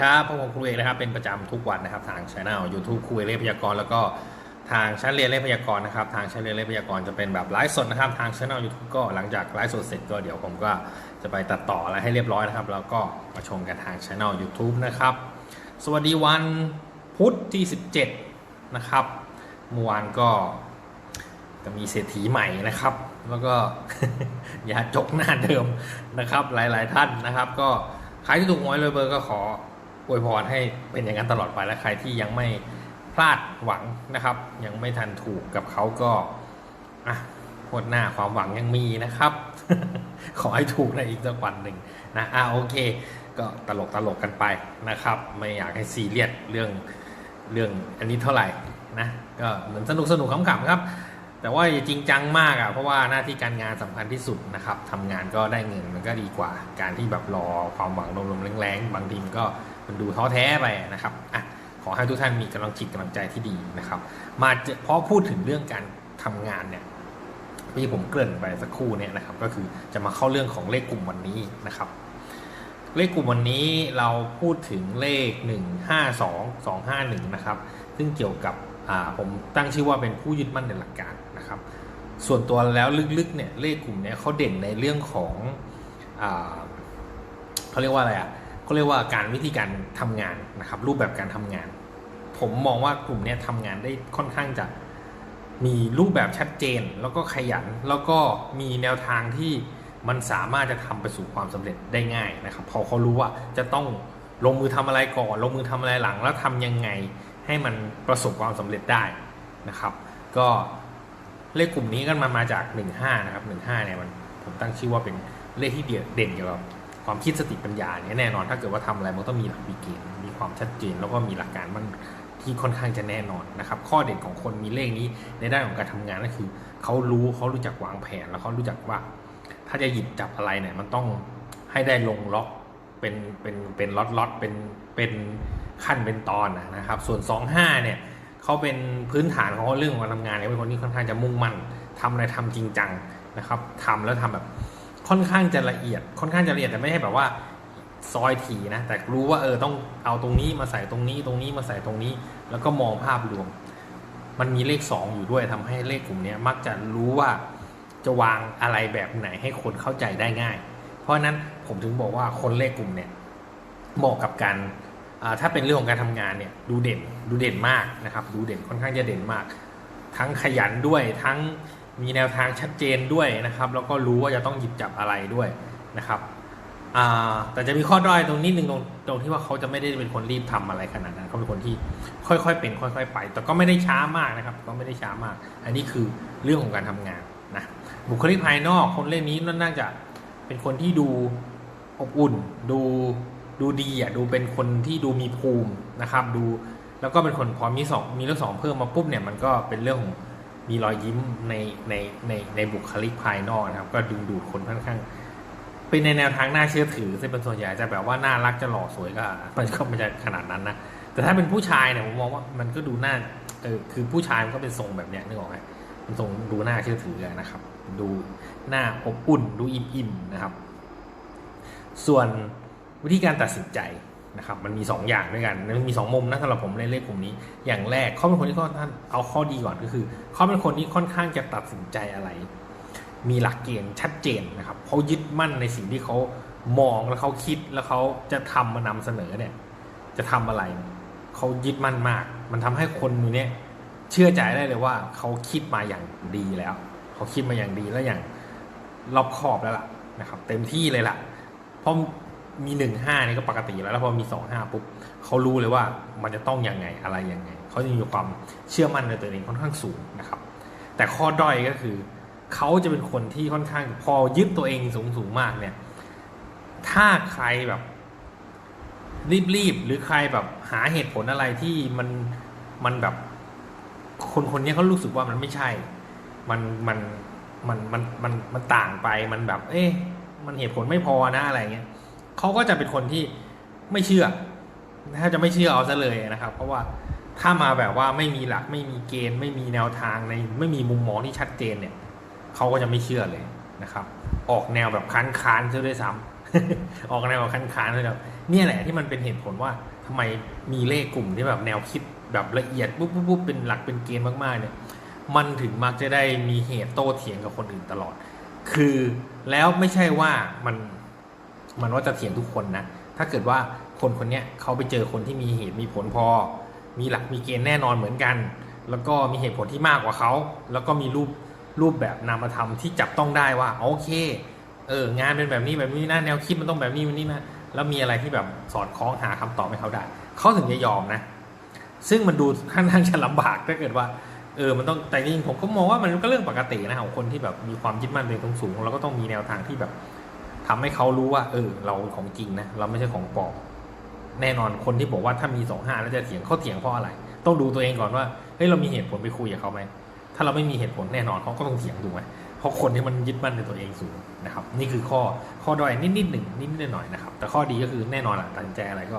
ครับพวกผมครูเอกนะครับ เป็นประจำทุกวันนะครับ ทางช่องยูทูบครูเอกเลขพยากรณ์แล้วก็ทางชั้นเรียนเลขพยากรณ์นะครับ ทางชั้นเรียนเลขพยากรณ์จะเป็นแบบไลฟ์สดนะครับ ทางช่องยูทูบก็หลังจากไลฟ์สดเสร็จก็เดี๋ยวผมก็จะไปตัดต่ออะไรให้เรียบร้อยนะครับ แล้วก็มาชมกันทางช่องยูทูบนะครับ สวัสดีวันพุธที่ 17 นะครับ เมื่อวานก็ก็มีเศรษฐีใหม่นะครับ แล้วก็อย่าจกหน้าเดิมนะครับ หลาย ๆ ท่านนะครับ ก็ใครที่ถูกหวยเลยเบอร์ก็ขอ อวยพรให้เป็นอย่างนั้นตลอดไปและใครที่ยังไม่พลาดหวังนะครับ ยังไม่ทันถูกกับเขาก็อะหดหน้าความหวังยังมีนะครับ ขอให้ถูกในอีกสักวันหนึ่งนะอะโอเค ก็ตลกตลกกันไปนะครับ ไม่อยากให้ซีเรียสเรื่องเรื่องอันนี้เท่าไหร่นะก็เหมือนสนุกสนุกขำๆครับ แต่ว่าจริงจังมากอะเพราะว่าหน้าที่การงานสำคัญที่สุดนะครับทำงานก็ได้เงินมันก็ดีกว่า การที่แบบรอความหวังลมๆแรงๆบางทีมันก็ มันดูท้อแท้ไปนะครับอะขอให้ทุกท่านมีกำลังจิตกำลังใจที่ดีนะครับ มาเจอเพราะพูดถึงเรื่องการทำงานเนี่ยที่ผมเกริ่นไปสักครู่เนี่ยนะครับ ก็คือจะมาเข้าเรื่องของเลขกลุ่มวันนี้นะครับ เลขกลุ่มวันนี้เราพูดถึงเลข 152 251นะครับ ซึ่งเกี่ยวกับผมตั้งชื่อว่าเป็นผู้ยึดมั่นในหลักการนะครับ ส่วนตัวแล้วลึกๆเนี่ยเลขกลุ่มเนี้ยเขาเด่นในเรื่องของอเขาเรียกว่าอะไรอะ เขาเรียกว่าการวิธีการทำงานนะครับ รูปแบบการทำงาน ผมมองว่ากลุ่มนี้ทำงานได้ค่อนข้างจะมีรูปแบบชัดเจน แล้วก็ขยัน แล้วก็มีแนวทางที่มันสามารถจะทำไปสู่ความสำเร็จได้ง่ายนะครับ พอเขารู้ว่าจะต้องลงมือทำอะไรก่อนลงมือทำอะไรหลัง แล้วทำยังไงให้มันประสบความสำเร็จได้นะครับ ก็เลขกลุ่มนี้ก็มามาจาก 15 นะครับ 15เนี่ยมันผมตั้งชื่อว่าเป็นเลขที่เด่นเกี่ยวกับ ความคิดสติปัญญาเนี่ยแน่นอน ถ้าเกิดว่าทำอะไรมันต้องมีหลักมีเกณฑ์มีความชัดเจน แล้วก็มีหลักการมันที่ค่อนข้างจะแน่นอนนะครับ ข้อเด่นของคนมีเลขนี้ในด้านของการทำงานก็คือเขารู้เขารู้จักวางแผนแล้วเขารู้จักว่า ถ้าจะหยิบจับอะไรเนี่ยมันต้องให้ได้ลงล็อกเป็นเป็นเป็นล็อตล็อตเป็นเป็นขั้นเป็นตอนนะครับ ส่วน 25 เนี่ยเขาเป็นพื้นฐานของเขาเรื่องของการทำงานเนี่ยเป็นคนที่ค่อนข้างจะมุ่งมั่นทำอะไรทำจริงจังนะครับทำแล้วทำแบบ ค่อนข้างจะละเอียด ค่อนข้างจะละเอียดแต่ไม่ใช่แบบว่าซอยทีนะ แต่รู้ว่าเออต้องเอาตรงนี้มาใส่ตรงนี้ตรงนี้มาใส่ตรงนี้ แล้วก็มองภาพรวม มันมีเลข 2 อยู่ด้วยทำให้เลขกลุ่มนี้มักจะรู้ว่าจะวางอะไรแบบไหนให้คนเข้าใจได้ง่าย เพราะฉะนั้นผมถึงบอกว่าคนเลขกลุ่มเนี่ยเหมาะกับการถ้าเป็นเรื่องของการทำงานเนี่ยดูเด่นดูเด่นมากนะครับ ดูเด่นค่อนข้างจะเด่นมาก ทั้งขยันด้วยทั้ง มีแนวทางชัดเจนด้วยนะครับ แล้วก็รู้ว่าจะต้องหยิบจับอะไรด้วยนะครับแต่จะมีข้อด้อยตรงนิดนึงตรงตรงที่ว่าเขาจะไม่ได้เป็นคนรีบทำอะไรขนาดนั้นเขาเป็นคนที่ค่อยๆเป็นค่อย ๆ ไป แต่ก็ไม่ได้ช้ามากนะครับ ก็ไม่ได้ช้ามาก อันนี้คือเรื่องของการทำงานนะบุคลิกภายนอกคนเล่นนี้น่าจะเป็นคนที่ดูอบอุ่น ดูดูดีอะดูเป็นคนที่ดูมีภูมินะครับ ดูแล้วก็เป็นคนพอมีสองมีเลขสองเพิ่มมาปุ๊บเนี่ยมันก็เป็นเรื่องของ มีรอยยิ้มในในในในบุคลิกภายนอกนะครับ ก็ดึงดูดคนค่อนข้างเป็นในแนวทางน่าเชื่อถือซึ่งเป็นส่วนใหญ่จะแบบว่าน่ารักจะหล่อสวยก็มันก็ไม่ใช่ขนาดนั้นนะแต่ถ้าเป็นผู้ชายเนี่ยผมมองว่ามันก็ดูน่าเออคือผู้ชายมันก็เป็นทรงแบบเนี้ยนึกออกไหมมันทรงดูน่าเชื่อถืออะนะครับ ดูหน้าอบอุ่นดูอิ่มๆนะครับ ส่วนวิธีการตัดสินใจ นะครับมันมี 2 อย่างด้วยกันมันมี 2 มุมนะสำหรับผมในเลขกลุ่มนี้ อย่างแรกเขาเป็นคนที่ค่อนข้างเอาข้อดีก่อนก็คือเขาเป็นคนที่ค่อนข้างจะตัดสินใจอะไร มีหลักเกณฑ์ชัดเจนนะครับเขายึดมั่นในสิ่งที่เขามองแล้วเขาคิดแล้วเขาจะทำมานำเสนอเนี่ย จะทำอะไรเขายึดมั่นมาก มันทำให้คนมือเนี้ยเชื่อใจได้เลยว่าเขาคิดมาอย่างดีแล้วเขาคิดมาอย่างดีแล้วอย่างรอบคอบแล้วล่ะนะครับ เต็มที่เลยล่ะเพราะ มีหนึ่งห้านี่ก็ปกติแล้วแล้วพอมีสองห้าปุ๊บเขารู้เลยว่ามันจะต้องยังไงอะไรยังไงเขาจะมีความเชื่อมั่นในตัวเองค่อนข้างสูงนะครับ แต่ข้อด้อยก็คือเขาจะเป็นคนที่ค่อนข้างพอยึดตัวเองสูงสูงมากเนี่ย ถ้าใครแบบรีบๆหรือใครแบบหาเหตุผลอะไรที่มันมันแบบ คนคนนี้เขารู้สึกว่ามันไม่ใช่ มันมันมันมันมันมันต่างไปมันแบบ เอ๊ะมันเหตุผลไม่พอนะอะไรเงี้ย เขาก็จะเป็นคนที่ไม่เชื่อถ้าจะไม่เชื่อเอาซะเลยนะครับ เพราะว่าถ้ามาแบบว่าไม่มีหลักไม่มีเกณฑ์ ไม่มีแนวทางในไม่มีมุมมองที่ชัดเจนเนี่ยเขาก็จะไม่เชื่อเลยนะครับ ออกแนวแบบค้านค้านๆซะด้วยซ้ออกแนวคันคานเลยครับเนี่ยแหละที่มันเป็นเหตุผลว่าทำไมมีเลขกลุ่มที่แบบแนวคิดแบบละเอียดปุ๊บปุ๊บปุ๊บเป็นหลักเป็นเกณฑ์มากๆเนี่ยมันถึงมักจะได้มีเหตุโต้เถียงกับคนอื่นตลอด คือแล้วไม่ใช่ว่ามัน มันว่าจะเถียงทุกคนนะถ้าเกิดว่าคนคนนี้เขาไปเจอคนที่มีเหตุมีผลพอ มีหลักมีเกณฑ์แน่นอนเหมือนกัน แล้วก็มีเหตุผลที่มากกว่าเขาแล้วก็มีรูปรูปแบบนามธรรมที่จับต้องได้ว่าโอเคเอองานเป็นแบบนี้แบบนี้นะแนวคิดมันต้องแบบนี้แบบนี้นะแล้วมีอะไรที่แบบสอดคล้องหาคำตอบให้เขาได้เขาถึงจะยอมนะ ซึ่งมันดูค่อนข้างจะลำบากถ้าเกิดว่าเออมันต้องแต่จริงผมก็มองว่ามันก็เรื่องปกตินะของคนที่แบบมีความยึดมั่นตัวเองสูงเราก็ต้องมีแนวทางที่แบบ ทำให้เขารู้ว่า เออ เราของจริงนะเราไม่ใช่ของปลอมแน่นอนคนที่บอกว่าถ้ามีสองห้าแล้วจะเถียงเขาเถียงเพราะอะไร ต้องดูตัวเองก่อนว่าเฮ้ยเรามีเหตุผลไปคุยกับเขาไหมถ้าเราไม่มีเหตุผลแน่นอนเขาก็ต้องเถียงถูกไหมเพราะคนที่มันยึดมั่นในตัวเองสูงนะครับ นี่คือข้อข้อด้อยนิดๆหนึ่งนิดๆหน่อยนะครับ แต่ข้อดีก็คือแน่นอนแหละตัดใจอะไรก็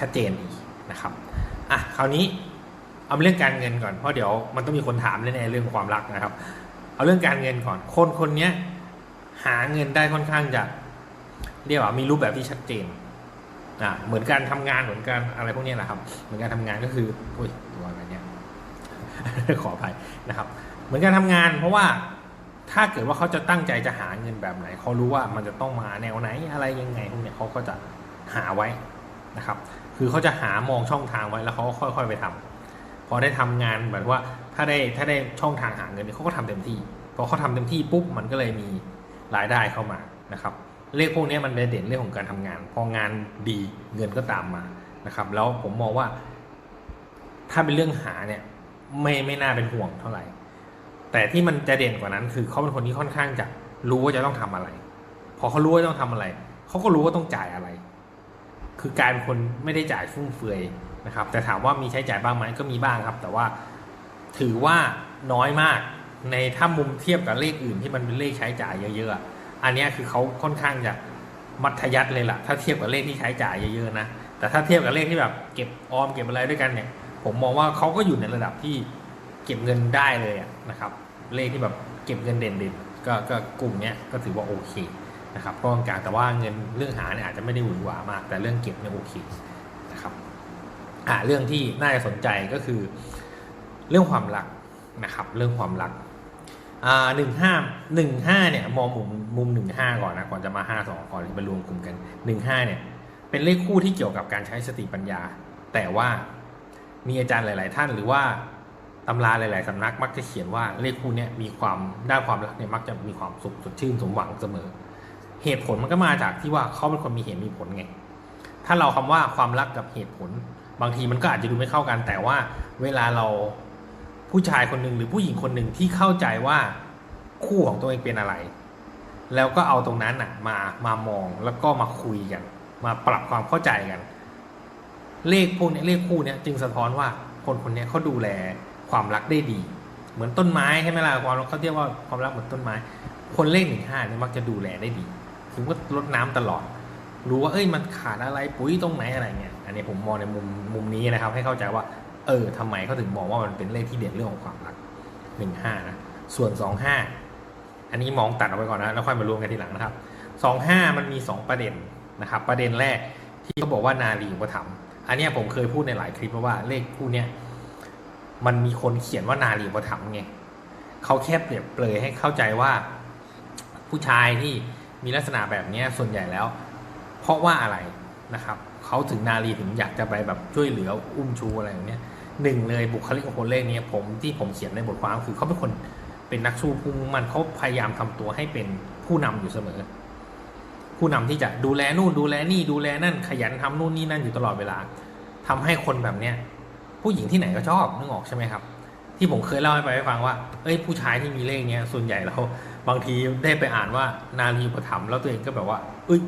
ชัดเจนดีนะครับอะคราวนี้เอาเรื่องการเงินก่อนเพราะเดี๋ยวมันต้องมีคนถามแน่ๆเรื่องความรักนะครับ เอาเรื่องการเงินก่อน คนคนเนี้ย หาเงินได้ค่อนข้างจะเรียกว่ามีรูปแบบที่ชัดเจนอ่าเหมือนการทำงานเหมือนการอะไรพวกนี้แหละครับ เหมือนการทำงานก็คืออุ้ยตัวอะไรเนี่ยขออภัยนะครับ เหมือนการทำงาน เพราะว่าถ้าเกิดว่าเขาจะตั้งใจจะหาเงินแบบไหนเขารู้ว่ามันจะต้องมาแนวไหนอะไรยังไงพวกเนี้ยเขาก็จะหาไว้นะครับ คือเขาจะหามองช่องทางไว้แล้วเขาก็ค่อย ๆ ไปทำพอได้ทำงานแบบว่าถ้าได้ถ้าได้ช่องทางหาเงินเนี่เขาก็ทำเต็มที่พอเขาทำเต็มที่ปุ๊บมันก็เลยมี รายได้เข้ามานะครับเลขพวกนี้มันเด่นเรื่องของการทำงาน พองานดีเงินก็ตามมานะครับ แล้วผมมองว่า ถ้าเป็นเรื่องหาเนี่ยไม่ไม่น่าเป็นห่วงเท่าไหร่ แต่ที่มันจะเด่นกว่านั้น คือเขาเป็นคนที่ค่อนข้างจะรู้ว่าจะต้องทำอะไร พอเขารู้ว่าต้องทำอะไรเขาก็รู้ว่าต้องจ่ายอะไร คือการเป็นคนไม่ได้จ่ายฟุ่มเฟือยนะครับ แต่ถามว่ามีใช้จ่ายบ้างไหมก็มีบ้างครับ แต่ว่าถือว่าน้อยมาก ในถ้ามุมเทียบกับเลขอื่นที่มันเป็นเลขใช้จ่ายเยอะๆ อันนี้คือเขาค่อนข้างจะมัธยัติเลยล่ะ ถ้าเทียบกับเลขที่ใช้จ่ายเยอะๆนะ แต่ถ้าเทียบกับเลขที่แบบเก็บออมเก็บอะไรด้วยกันเนี่ย ผมมองว่าเขาก็อยู่ในระดับที่เก็บเงินได้เลยนะครับ เลขที่แบบเก็บเงินเด่นๆ ก็ก็กลุ่มเนี้ยก็ถือว่าโอเคนะครับก็กลางแต่ว่าเงินเรื่องหาเนี่ยอาจจะไม่ได้หวือหวามาก แต่เรื่องเก็บเนี่ยโอเคนะครับอ่าเรื่องที่น่าจะสนใจก็คือ เรื่องความรักนะครับ เรื่องความรัก อ่าหนึ่งห้าหนึ่งห้าเนี่ยมองมุมมุมหนึ่งห้าก่อนนะก่อนจะมาห้าสองก่อนที่ไปรวมกลุ่มกันหนึ่งห้าเนี่ย เป็นเลขคู่ที่เกี่ยวกับการใช้สติปัญญา แต่ว่ามีอาจารย์หลาย ๆ ท่านหรือว่าตำราหลาย ๆ สำนักมักจะเขียนว่าเลขคู่เนี่ยมีความได้ความรักเนี่ยมักจะมีความสุขสดชื่นสมหวังเสมอ เหตุผลมันก็มาจากที่ว่าเขาเป็นคนมีเหตุมีผลไง ถ้าเราคำว่าความรักกับเหตุผล บางทีมันก็อาจจะดูไม่เข้ากัน แต่ว่าเวลาเรา ผู้ชายคนหนึ่งหรือผู้หญิงคนหนึ่งที่เข้าใจว่าคู่ของตัวเองเป็นอะไร แล้วก็เอาตรงนั้นน่ะมามามองแล้วก็มาคุยกัน มาปรับความเข้าใจกัน เลขพวกนี้เลขคู่เนี้ยจึงสะท้อนว่าคนคนนี้เขาดูแลความรักได้ดี เหมือนต้นไม้ใช่ไหมล่ะความเขาเรียกว่าความรักเหมือนต้นไม้ คนเลขหนึ่งห้าเนี่ยมักจะดูแลได้ดีคือว่ารดน้ำตลอด รู้ว่าเอ้ยมันขาดอะไรปุ๋ยตรงไหนอะไรเงี้ยอันนี้ผมมองในมุมมุมนี้นะครับ ให้เข้าใจว่า เออทำไมเขาถึงมองว่ามันเป็นเลขที่เด่นเรื่องของความรักหนึ่งห้านะส่วนสองห้าอันนี้มองตัดเอาไว้ก่อนนะแล้วค่อยมารวมกันทีหลังนะครับสองห้ามันมีสองประเด็นนะครับ ประเด็นแรกที่เขาบอกว่านารีอุปถัมภ์อันนี้ผมเคยพูดในหลายคลิปว่าเลขคู่เนี้ยมันมีคนเขียนว่านารีอุปถัมภ์ไงเขาแค่เปรียบเปรยให้เข้าใจว่า ผู้ชายที่มีลักษณะแบบเนี้ยส่วนใหญ่แล้ว เพราะว่าอะไรนะครับเขาถึงนารีถึงอยากจะไปแบบช่วยเหลืออุ้มชูอะไรอย่างเนี้ย หนึ่งเลยบุคลิกของคนเลขเนี้ยผมที่ผมเขียนในบทความคือเขาเป็นคนเป็นนักสู้พุ่งมันเขาพยายามทำตัวให้เป็นผู้นำอยู่เสมอ ผู้นำที่จะดูแลนู่นดูแลนี่ดูแลนั่นขยันทำนู่นนี่นั่นอยู่ตลอดเวลาทำให้คนแบบเนี้ยผู้หญิงที่ไหนก็ชอบนึกออกใช่ไหมครับ ที่ผมเคยเล่าให้ไปให้ฟังว่าเอ้ยผู้ชายที่มีเลขเนี้ยส่วนใหญ่แล้วบางทีได้ไปอ่านว่านารีอุปถัมภ์แล้วตัวเองก็แบบว่า เอ้ย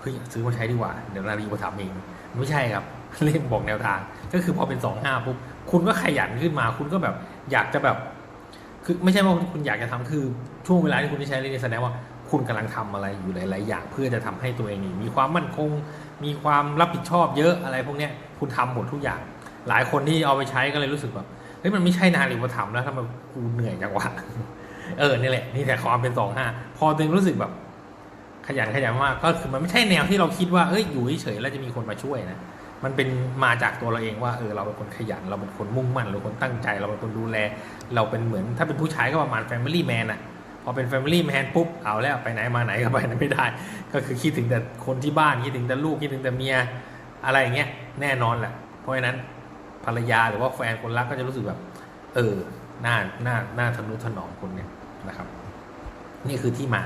เฮ้ยซื้อมาใช้ดีกว่าเดี๋ยวนารีอุปถัมภ์เองไม่ใช่ครับ เลขบอกแนวทาง ก็คือพอเป็นสองห้าปุ๊บคุณก็ขยันขึ้นมา คุณก็แบบอยากจะแบบ คือไม่ใช่ว่าคุณอยากจะทำคือช่วงเวลาที่คุณได้ใช้เลขนี้แสดงว่าคุณกำลังทำอะไรอยู่หลาย ๆ อย่างเพื่อจะทำให้ตัวเองนี่มีความมั่นคง มีความรับผิดชอบเยอะอะไรพวกเนี้ยคุณทำหมดทุกอย่าง หลายคนที่เอาไปใช้ก็เลยรู้สึกแบบเฮ้ยมันไม่ใช่นารีอุปถัมภ์แล้วทำไมกูเหนื่อยจังวะเออนี่แหละนี่แต่ความเป็นสองห้าพอตัวเองรู้สึกแบบ ขยันขยันมากก็คือมันไม่ใช่แนวที่เราคิดว่าเอ้ยอยู่เฉยๆแล้วจะมีคนมาช่วยนะ มันเป็นมาจากตัวเราเองว่าเออเราเป็นคนขยัน เราเป็นคนมุ่งมั่นเราเป็นคนตั้งใจ เราเป็นคนดูแล เราเป็นเหมือนถ้าเป็นผู้ชายก็ประมาณ Family Man อะพอเป็น Family Man ปุ๊บเอาแล้วไปไหนมาไหนก็ไปไหนไม่ได้ ก็คือคิดถึงแต่คนที่บ้านคิดถึงแต่ลูกคิดถึงแต่เมียอะไรอย่างเงี้ยแน่นอนแหละเพราะฉะนั้นภรรยาหรือว่าแฟนคนรักก็จะรู้สึกแบบ เออหน้าหน้าหน้าทะนุถนอมคนเนี่ยนะครับ นี่คือที่มา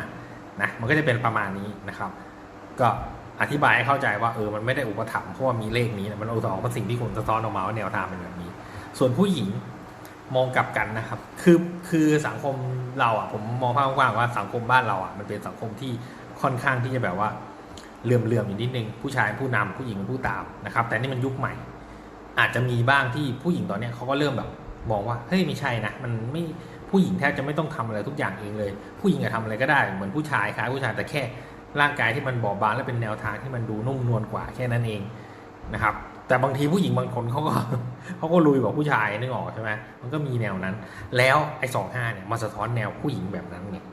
นะมันก็จะเป็นประมาณนี้นะครับ ก็อธิบายให้เข้าใจว่าเออมันไม่ได้อุปถัมภ์เพราะว่ามีเลขนี้นะมันอุปถัมภ์เพราะสิ่งที่คุณสะท้อนออกมาว่าแนวทางเป็นแบบนี้ ส่วนผู้หญิงมองกลับกันนะครับ คือคือสังคมเราอะผมมองภาพกว้างว่าสังคมบ้านเราอะมันเป็นสังคมที่ค่อนข้างที่จะแบบว่าเหลื่อมๆออยู่นิดนึงผู้ชายผู้นำผู้หญิงผู้ตามนะครับ แต่นี่มันยุคใหม่ อาจจะมีบ้างที่ผู้หญิงตอนเนี้ยเขาก็เริ่มแบบมองว่าเฮ้ยไม่ใช่นะมันไม่ผู้หญิงแทบจะไม่ต้องทำอะไรทุกอย่างเองเลย ผู้หญิงจะทำอะไรก็ได้เหมือนผู้ชายคล้ายผู้ชายแต่แค่ ร่างกายที่มันบอบบางและเป็นแนวทางที่มันดูนุ่มนวลกว่าแค่นั้นเองนะครับ แต่บางทีผู้หญิงบางคนเขาก็เขาก็ลุยกว่าผู้ชายนึกออกใช่ไหมมันก็มีแนวนั้น แล้วไอ้สองห้าเนี่ยมาสะท้อนแนวผู้หญิงแบบนั้นเนี่ย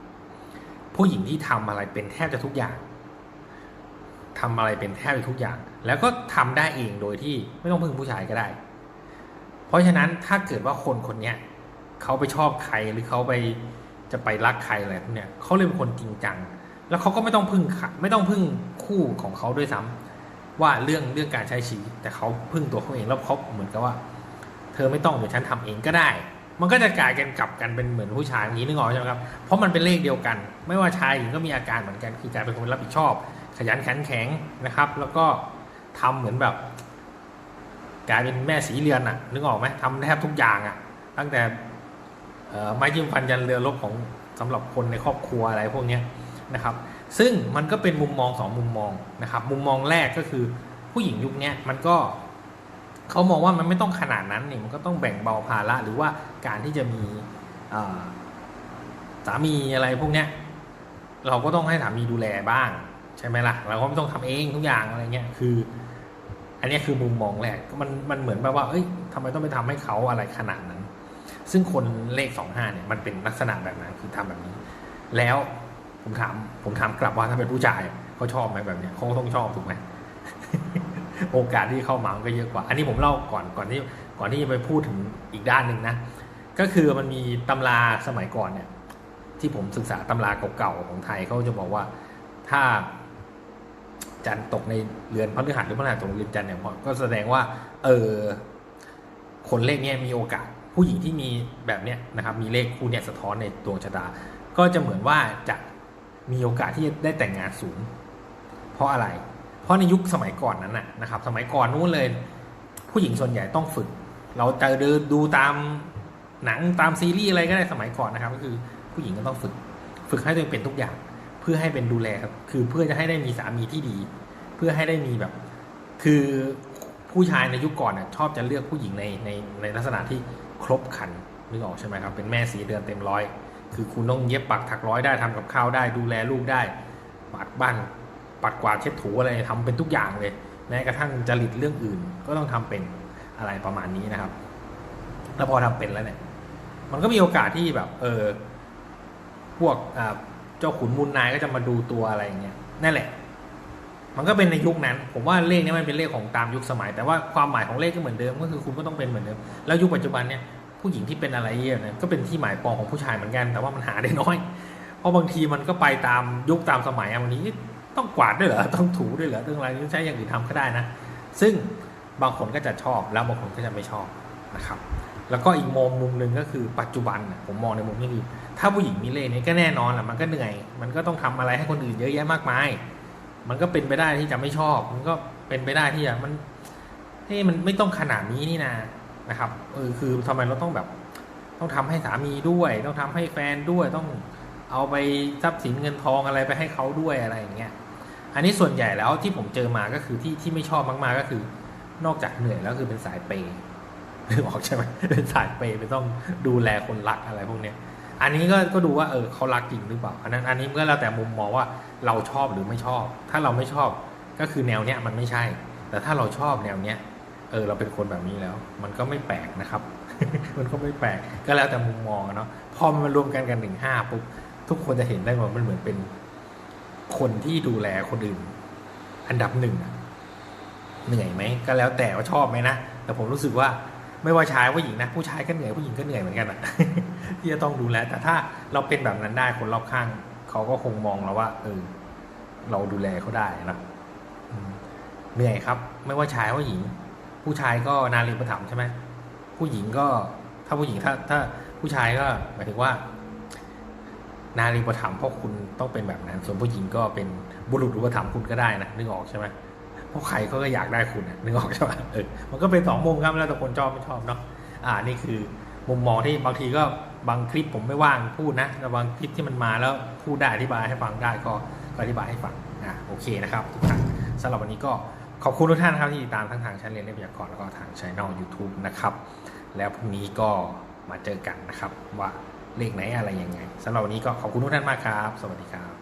ผู้หญิงที่ทำอะไรเป็นแทบจะทุกอย่างทำอะไรเป็นแทบจะทุกอย่าง แล้วก็ทำได้เองโดยที่ไม่ต้องพึ่งผู้ชายก็ได้ เพราะฉะนั้นถ้าเกิดว่าคนคนเนี้ยเขาไปชอบใครหรือเขาไปจะไปรักใครอะไรพวกเนี้ยเขาเลยเป็นคนจริงจัง แล้วเขาก็ไม่ต้องพึ่งไม่ต้องพึ่งคู่ของเขาด้วยซ้ำว่าเรื่องเรื่องการใช้ชีวิตแต่เขาพึ่งตัวเขาเองแล้วเขาเหมือนกับว่า เธอไม่ต้องเดี๋ยวฉันทำเองก็ได้ มันก็จะกลายกันกลับกันเป็นเหมือนผู้ชายอย่างนี้นึกออกใช่ไหมครับเพราะมันเป็นเลขเดียวกัน ไม่ว่าชายหญิงก็มีอาการเหมือนกันคือกลายเป็นคนรับผิดชอบ ขยันขันแข็งนะครับ แล้วก็ทำเหมือนแบบกลายเป็นแม่สีเรือนอะนึกออกไหมทำแทบทุกอย่างอะตั้งแต่ไม้จิ้มฟันยันเรือรบของสำหรับคนในครอบครัวอะไรพวกเนี้ย นะครับ ซึ่งมันก็เป็นมุมมองสองมุมมองนะครับ มุมมองแรกก็คือผู้หญิงยุคนี้มันก็เขามองว่ามันไม่ต้องขนาดนั้นนี่มันก็ต้องแบ่งเบาภาระหรือว่าการที่จะมีสามีอะไรพวกเนี้ยเราก็ต้องให้สามีดูแลบ้างใช่ไหมล่ะ เราก็ไม่ต้องทำเองทุกอย่างอะไรเงี้ยคือ อันนี้คือมุมมองแรกมันมันเหมือนแบบว่า เอ้ยทำไมต้องไปทำให้เขาอะไรขนาดนั้น ซึ่งคนเลขสองห้าเนี่ยมันเป็นลักษณะแบบนั้นคือทำแบบนี้ แล้ว ผมถาม ผมถามกลับว่าถ้าเป็นผู้ชายเขาชอบไหมแบบเนี้ยเขาต้องชอบถูกไหมโอกาสที่เข้ามามันก็เยอะกว่า อันนี้ผมเล่าก่อนก่อนที่ก่อนที่จะไปพูดถึงอีกด้านหนึ่งนะ ก็คือมันมีตำราสมัยก่อนเนี่ย ที่ผมศึกษาตำราเก่าๆของไทยเขาจะบอกว่าถ้าจันทร์ตกในเรือนพฤหัสหรือพฤหัสตกในเรือนจันทร์เนี่ยก็แสดงว่า เออคนเลขเนี้ยมีโอกาส ผู้หญิงที่มีแบบเนี้ยนะครับ มีเลขคู่เนี้ยสะท้อนในดวงชะตา ก็จะเหมือนว่าจะ มีโอกาสที่จะได้แต่งงานสูง เพราะอะไร เพราะในยุคสมัยก่อนนั้นนะครับ สมัยก่อนนู้นเลย ผู้หญิงส่วนใหญ่ต้องฝึก เราจะดูตามหนังตามซีรีส์อะไรก็ได้สมัยก่อนนะครับ ก็คือผู้หญิงก็ต้องฝึก ฝึกให้ตัวเองเป็นทุกอย่าง เพื่อให้เป็นดูแลครับคือเพื่อจะให้ได้มีสามีที่ดี เพื่อให้ได้มีแบบ คือผู้ชายในยุคก่อนน่ะชอบจะเลือกผู้หญิงในในในลักษณะที่ครบครันนึกออกใช่ไหมครับ เป็นแม่สีเดือนเต็มร้อย คือคุณต้องเย็บปักถักร้อยได้ทำกับข้าวได้ดูแลลูกได้ปัดบ้านปัดกวาดเช็ดถูอะไรทำเป็นทุกอย่างเลยแม้กระทั่งจริตเรื่องอื่น ก็ต้องทำเป็นอะไรประมาณนี้นะครับ แล้วพอทำเป็นแล้วเนี่ย มันก็มีโอกาสที่แบบ เออพวกเจ้าขุนมูลนายก็จะมาดูตัวอะไรอย่างเงี้ยนั่นแหละ มันก็เป็นในยุคนั้น ผมว่าเลขนี้มันเป็นเลขของตามยุคสมัย แต่ว่าความหมายของเลขก็เหมือนเดิมก็คือคุณก็ต้องเป็นเหมือนเดิม แล้วยุคปัจจุบันเนี่ย ผู้หญิงที่เป็นอะไรเงี้ยนะก็เป็นที่หมายปองของผู้ชายเหมือนกัน แต่ว่ามันหาได้น้อย เพราะบางทีมันก็ไปตามยุคตามสมัยอะบางทีต้องกวาดด้วยเหรอต้องถูด้วยเหรอเรื่องอะไรใช้อย่างอื่นทำก็ได้นะ ซึ่งบางคนก็จะชอบแล้วบางคนก็จะไม่ชอบนะครับ แล้วก็อีกมุมมุมหนึ่งก็คือปัจจุบันผมมองในมุมนี้คือถ้าผู้หญิงมีเลขนี้ก็แน่นอนแหละมันก็เหนื่อยมันก็ต้องทำอะไรให้คนอื่นเยอะแยะมากมาย มันก็เป็นไปได้ที่จะไม่ชอบ มันก็เป็นไปได้ที่จะมันเฮ้ยมันไม่ต้องขนาดนี้นี่นา นะครับเออคือทำไมเราต้องแบบ ต้องทำให้สามีด้วย ต้องทำให้แฟนด้วยต้องเอาไปทรัพย์สินเงินทองอะไรไปให้เขาด้วยอะไรอย่างเงี้ยอันนี้ส่วนใหญ่แล้วที่ผมเจอมาก็คือที่ที่ไม่ชอบมากๆก็คือ นอกจากเหนื่อยแล้วคือเป็นสายเปย์นึกออกใช่ไหมเป็นสายเปย์ไปต้องดูแลคนรักอะไรพวกเนี้ยอันนี้ก็ก็ดูว่าเออเขารักจริงหรือเปล่าอันนั้นอันนี้ก็แล้วแต่มุมมองว่าเราชอบหรือไม่ชอบ ถ้าเราไม่ชอบก็คือแนวเนี้ยมันไม่ใช่ แต่ถ้าเราชอบแนวเนี้ย เออเราเป็นคนแบบนี้แล้ว มันก็ไม่แปลกนะครับ มันก็ไม่แปลกก็แล้วแต่มุมมองเนาะพอมันรวมกันกันหนึ่งห้าปุ๊บทุกคนจะเห็นได้ว่ามันเหมือนเป็นคนที่ดูแลคนอื่น อันดับหนึ่งเหนื่อยไหมก็แล้วแต่ว่าชอบไหมนะแต่ผมรู้สึกว่าไม่ว่าชายว่าหญิงนะ ผู้ชายก็เหนื่อยผู้หญิงก็เหนื่อยเหมือนกันอะที่จะต้องดูแลแต่ถ้าเราเป็นแบบนั้นได้คนรอบข้างเขาก็คงมองเราว่า เออ เราดูแลเขาได้นะเหนื่อยครับ ไม่ว่าชายว่าหญิง ผู้ชายก็นารีประถมใช่ไหมผู้หญิงก็ถ้าผู้หญิงถ้าถ้าผู้ชายก็หมายถึงว่า นารีประถมเพราะคุณต้องเป็นแบบนั้น ส่วนผู้หญิงก็เป็นบุรุษอุปถัมภ์คุณก็ได้นะนึกออกใช่ไหมเพราะใครเขาก็อยากได้คุณนึกออกใช่ไหมเออมันก็เป็นสองมุมครับแล้วแต่คนชอบไม่ชอบเนาะอ่านี่คือมุมมองที่บางทีก็บางคลิปผมไม่ว่างพูดนะแต่บางคลิปที่มันมาแล้วพูดได้อธิบายให้ฟังได้ก็อธิบายให้ฟังอะโอเคนะครับทุกท่านสำหรับวันนี้ก็ ขอบคุณทุกท่านครับที่ติดตามทั้งทางช่องเรียนเล่นพยากรณ์แล้วก็ทางช่องยูทูบนะครับ แล้วพรุ่งนี้ก็มาเจอกันนะครับ ว่าเลขไหนอะไรยังไงสำหรับวันนี้ก็ขอบคุณทุกท่านมากครับ สวัสดีครับ